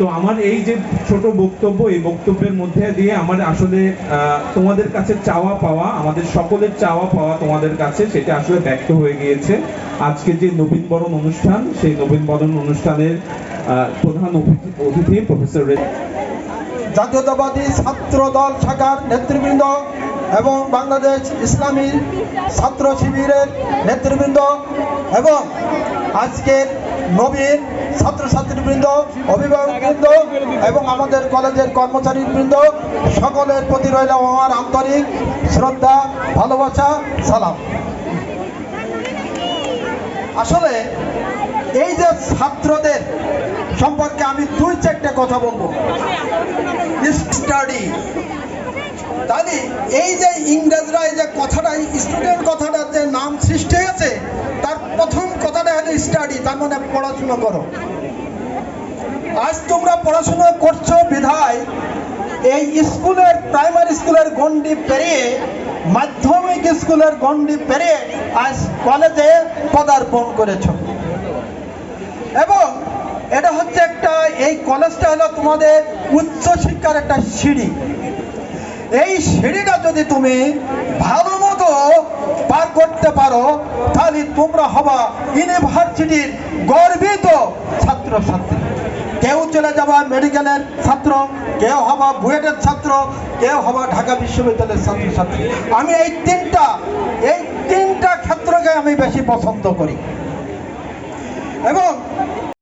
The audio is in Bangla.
তো আমার এই যে ছোট বক্তব্য, এই বক্তব্যের মধ্যে দিয়ে আমার আসলে তোমাদের কাছে চাওয়া পাওয়া, আমাদের সকলের চাওয়া পাওয়া তোমাদের কাছে, সেটা আসলে ব্যক্ত হয়ে গিয়েছে। আজকে যে নবীনবরণ অনুষ্ঠান, সেই নবীনবরণ অনুষ্ঠানের প্রধান অতিথি- প্রফেসর জাতীয়তাবাদী ছাত্র দল শাখার নেতৃবৃন্দ এবং বাংলাদেশ ইসলামী ছাত্র শিবিরের নেতৃবৃন্দ এবং আজকের নবীন ছাত্রছাত্রীবৃন্দ অভিভাবকবৃন্দ এবং আমাদের কলেজের কর্মচারীবৃন্দ, সকলের প্রতি রইল আমার আন্তরিক শ্রদ্ধা, ভালোবাসা, সালাম। আসলে এই যে ছাত্রদের সম্পর্কে আমি দুই চারটে কথা বলব। স্টাডি। তাহলে এই যে ইংরেজরা এই যে কথাটা স্টুডেন্ট কথাটার যে নাম সৃষ্টি হয়েছে, তার প্রথম কথাটা হলো স্টাডি, তার মানে পড়াশুনো করো। আজ তোমরা পড়াশুনো করছ বিধায়, এই স্কুলের প্রাইমারি স্কুলের গণ্ডি পেরিয়ে, মাধ্যমিক স্কুলের গণ্ডি পেরিয়ে আজ কলেজে পদার্পণ করেছ। এবং এটা হচ্ছে একটা, এই কলেজটা হলো তোমাদের উচ্চশিক্ষার একটা সিঁড়ি। এই সিঁড়িটা যদি তুমি ভালো মতো পার করতে পারো, তাহলে তোমরা হবা ইউনিভার্সিটির গর্বিত ছাত্রছাত্রী। কেউ চলে যাবা মেডিকেলের ছাত্র, কেউ হবা বুয়েটের ছাত্র, কেউ হবা ঢাকা বিশ্ববিদ্যালয়ের ছাত্রছাত্রী। আমি এই তিনটা এই তিনটা ক্ষেত্রকে আমি বেশি পছন্দ করি। এবং